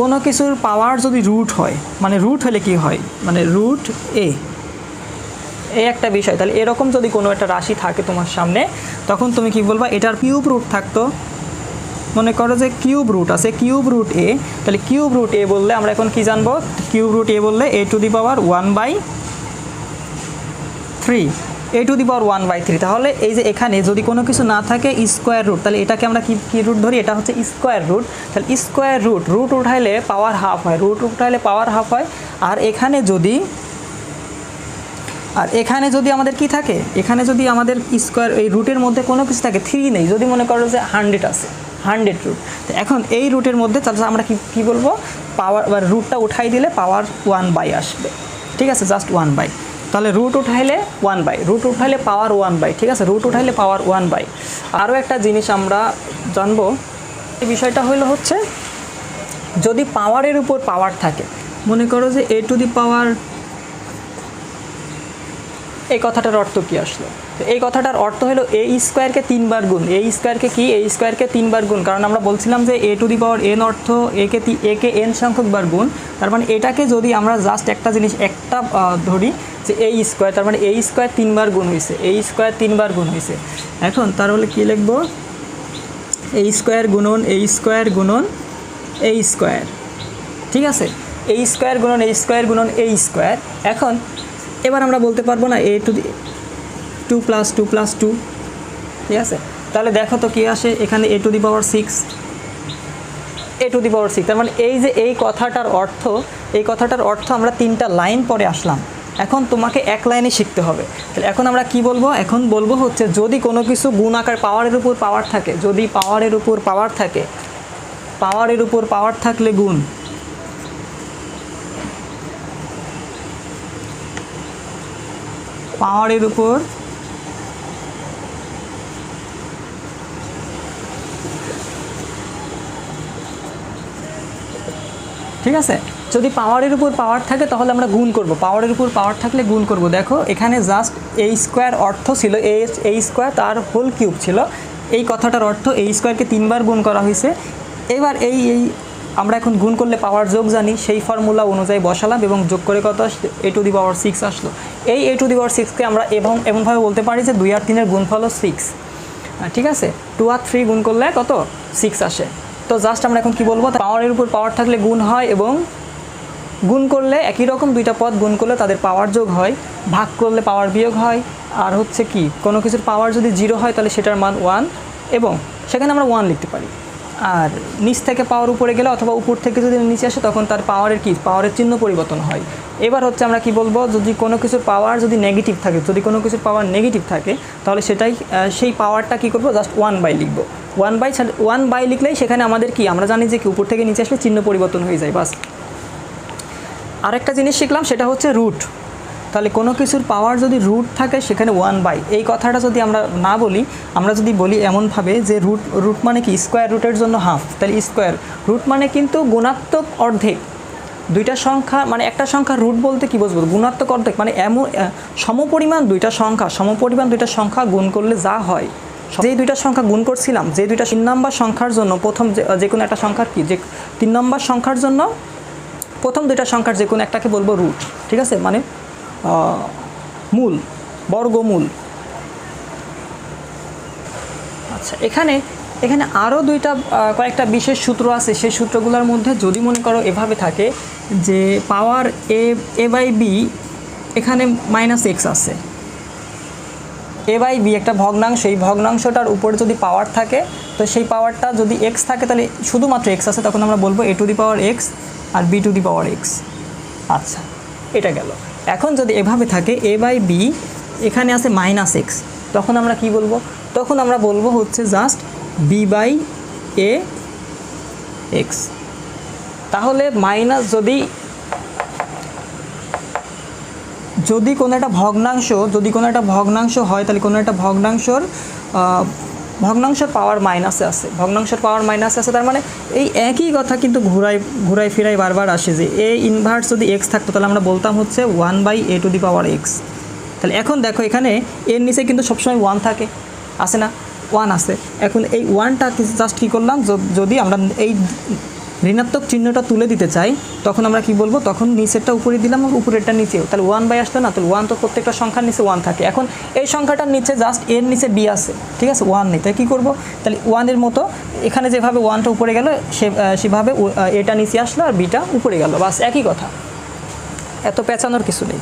কোনো কিছুর পাওয়ার যদি রুট হয় মানে রুট হলে কি হয়? মানে রুট এ এই একটা বিষয়। তাহলে এরকম যদি কোনো একটা রাশি থাকে তোমার সামনে, তখন তুমি কি বলবা, এটার কিউব রুট থাকতো। মনে করো যে কিউব রুট আছে কিউব রুট এ তাহলে কিউব রুট এ বললে আমরা এখন কি জানব? কিউব রুট এ বললে A to the power one by three A to the power one by three তাহলে এই যে এখানে যদি কোনো কিছু না থাকে স্কোয়ার রুট তাহলে এটাকে আমরা কি কি রুট ধরি? এটা হচ্ছে স্কোয়ার রুট তাহলে স্কোয়ার রুট রুট উঠাইলে পাওয়ার হাফ হয়। রুট উঠাইলে পাওয়ার হাফ হয়। আর এখানে যদি, আর এখানে যদি আমাদের কি থাকে? এখানে যদি আমাদের স্কোয়ার এই রুটের মধ্যে কোনো কিছু থাকে থ্রি নেই। যদি মনে করো যে হান্ড্রেড আছে হান্ড্রেড রুট তো এখন এই রুটের মধ্যে তাহলে আমরা কি, কী বলব? পাওয়ার রুটটা উঠাই দিলে পাওয়ার ওয়ান বাই আসবে। ঠিক আছে? জাস্ট ওয়ান বাই তাহলে রুট উঠাইলে ওয়ান বাই রুট উঠাইলে পাওয়ার ওয়ান বাই ঠিক আছে? রুট উঠাইলে পাওয়ার ওয়ান বাই আরও একটা জিনিস আমরা জানব, এই বিষয়টা হলো হচ্ছে, যদি পাওয়ারের উপর পাওয়ার থাকে, মনে করো যে এ টু দি পাওয়ার এই কথাটার অর্থ কি আসলো? তো এই কথাটার অর্থ হলো এ স্কোয়ারকে তিনবার গুণ এ স্কোয়ারকে কি এ স্কোয়ারকে তিনবার গুণ। কারণ আমরা বলছিলাম যে এ টু দি পাওয়ার এন অর্থ একে একে এন সংখ্যক বার গুণ। তার মানে এটাকে যদি আমরা জাস্ট একটা জিনিস, একটা ধরি যে এই স্কোয়ার, তার মানে এই স্কোয়ার তিনবার গুণ হয়েছে এই স্কোয়ার তিনবার গুণ হয়েছে। এখন তার হলে কী লিখব? এই স্কোয়ার গুণন এই স্কোয়ার গুণন এই স্কোয়ার। ঠিক আছে? এই স্কোয়ার গুণন এই স্কোয়ার গুণন এই স্কোয়ার। এখন এবার আমরা বলতে পারব না A to two plus two plus two ঠিক আছে? তাহলে দেখো তো কী আসে, এখানে A to the power six A to the power six তার মানে এই যে এই কথাটার অর্থ, এই কথাটার অর্থ আমরা তিনটা লাইন পরে আসলাম। এখন তোমাকে এক লাইনে শিখতে হবে। তাহলে এখন আমরা কি বলব? এখন বলব হচ্ছে যদি কোনো কিছু গুণ আকার পাওয়ারের উপর পাওয়ার থাকে, যদি পাওয়ারের উপর পাওয়ার থাকে, পাওয়ারের উপর পাওয়ার থাকলে গুণ। পাওয়ারের উপর ঠিক আছে? যদি পাওয়ারের উপর পাওয়ার থাকে, তাহলে আমরা গুণ করব। পাওয়ারের উপর পাওয়ার থাকলে গুণ করব। দেখো, এখানে জাস্ট এই স্কোয়ার অর্থ ছিল এই স্কোয়ার তার হোল কিউব ছিল। এই কথাটার অর্থ এই স্কোয়ারকে তিনবার গুণ করা হয়েছে। এবার এই এই আমরা এখন গুণ করলে পাওয়ার যোগ জানি, সেই ফর্মুলা অনুযায়ী বসালাম এবং যোগ করে কত এ টু দি পাওয়ার সিক্স আসলো। এই এ টু দি পাওয়ার সিক্সকে আমরা এবং এমনভাবে বলতে পারি যে দুই আর তিনের গুণফল হলো সিক্স ঠিক আছে? টু আর থ্রি গুণ করলে কত? সিক্স আসে। তো জাস্ট আমরা এখন কি বলব? পাওয়ারের উপর পাওয়ার থাকলে গুণ হয় এবং গুণ করলে একই রকম দুইটা পদ গুণ করলে তাদের পাওয়ার যোগ হয়, ভাগ করলে পাওয়ার বিয়োগ হয়। আর হচ্ছে কি, কোনো কিছুর পাওয়ার যদি জিরো হয় তাহলে সেটার মান ওয়ান এবং সেখানে আমরা ওয়ান লিখতে পারি। আর নিচ থেকে পাওয়ার উপরে গেলে অথবা উপর থেকে যদি নিচে আসে তখন তার পাওয়ারের কি পাওয়ারের চিহ্ন পরিবর্তন হয়। এবার হচ্ছে আমরা কি বলব, যদি কোনো কিছুর পাওয়ার যদি নেগেটিভ থাকে, যদি কোনো কিছুর পাওয়ার নেগেটিভ থাকে, তাহলে সেটাই সেই পাওয়ারটা কি করব জাস্ট ওয়ান বাই লিখব। ওয়ান বাই ওয়ান বাই লিখলেই সেখানে আমাদের কি, আমরা জানি যে কি, উপর থেকে নিচে আসলে চিহ্ন পরিবর্তন হয়ে যায়, বাস। আরেকটা জিনিস শিখলাম, সেটা হচ্ছে রুট তাহলে কোনো কিছুর পাওয়ার যদি রুট থাকে, সেখানে ওয়ান বাই এই কথাটা যদি আমরা না বলি, আমরা যদি বলি এমনভাবে যে রুট রুট মানে কি? স্কোয়ার রুটের জন্য হাফ তাহলে স্কোয়ার রুট মানে কিন্তু গুণাত্মক অর্ধেক। দুইটা সংখ্যা মানে একটা সংখ্যা রুট বলতে কি বুঝব? গুণাত্মক অর্ধেক মানে এমন সমপরিমাণ দুইটা সংখ্যা, সমপরিমাণ দুইটা সংখ্যা গুণ করলে যা হয়। যে দুইটা সংখ্যা গুণ করছিলাম, যে দুইটা তিন নম্বর সংখ্যার জন্য, প্রথম যে যে কোনো একটা সংখ্যার কি? যে তিন নম্বর সংখ্যার জন্য প্রথম দুইটা সংখ্যার যে কোনো একটাকে বলব রুট ঠিক আছে? মানে মূল, বর্গমূল। আচ্ছা এখানে এখানে আরও দুইটা কয়েকটা বিশেষ সূত্র আছে। সেই সূত্রগুলোর মধ্যে যদি মনে করো এভাবে থাকে যে power A A by B এখানে মাইনাস এক্স আছে। এ বাই বি একটা ভগ্নাংশ, এই ভগ্নাংশটার উপরে যদি পাওয়ার থাকে, তো সেই পাওয়ারটা যদি এক্স থাকে, তাহলে শুধুমাত্র এক্স আছে, তখন আমরা বলব A to the power X R B to the power X আচ্ছা এটা গেল। এখন যদি এভাবে থাকে এ বাই বি এখানে আছে মাইনাস এক্স তখন আমরা কি বলব? তখন আমরা বলব হচ্ছে just B by A X তাহলে মাইনাস যদি যদি কোনো একটা ভগ্নাংশ, যদি কোনো একটা ভগ্নাংশ হয়, তাহলে কোনো একটা ভগ্নাংশর ভগ্নাংশের পাওয়ার মাইনাসে আছে। ভগ্নাংশের পাওয়ার মাইনাসে আছে, তার মানে এই একই কথা কিন্তু ঘুরাই ঘুরাই ফিরাই বারবার আসে যে এ ইনভার্স যদি এক্স থাকতো, তাহলে আমরা বলতাম হচ্ছে one by A to the power X তাহলে এখন দেখো এখানে এর নিচে কিন্তু সবসময় ওয়ান থাকে, আসে না ওয়ান আছে এখন এই ওয়ানটা জাস্ট কী করলাম যদি আমরা এই ঋণাত্মক চিহ্নটা তুলে দিতে চাই, তখন আমরা কি বলব? তখন নিচেরটা উপরে দিলাম আর উপরেরটা নিচেও। তাহলে ওয়ান বাই আসলো না, তাহলে ওয়ান তো প্রত্যেকটা সংখ্যার নিচে ওয়ান থাকে। এখন এই সংখ্যাটার নিচে জাস্ট এর নিচে বি আছে, ঠিক আছে? ওয়ান নেই। তাই কী করব? তাহলে ওয়ানের মতো এখানে যেভাবে ওয়ানটা উপরে গেল, সে সেভাবে এটা নিচে আসলো আর বিটা উপরে গেল। বাস একই কথা। এত পেঁচানোর কিছু নেই।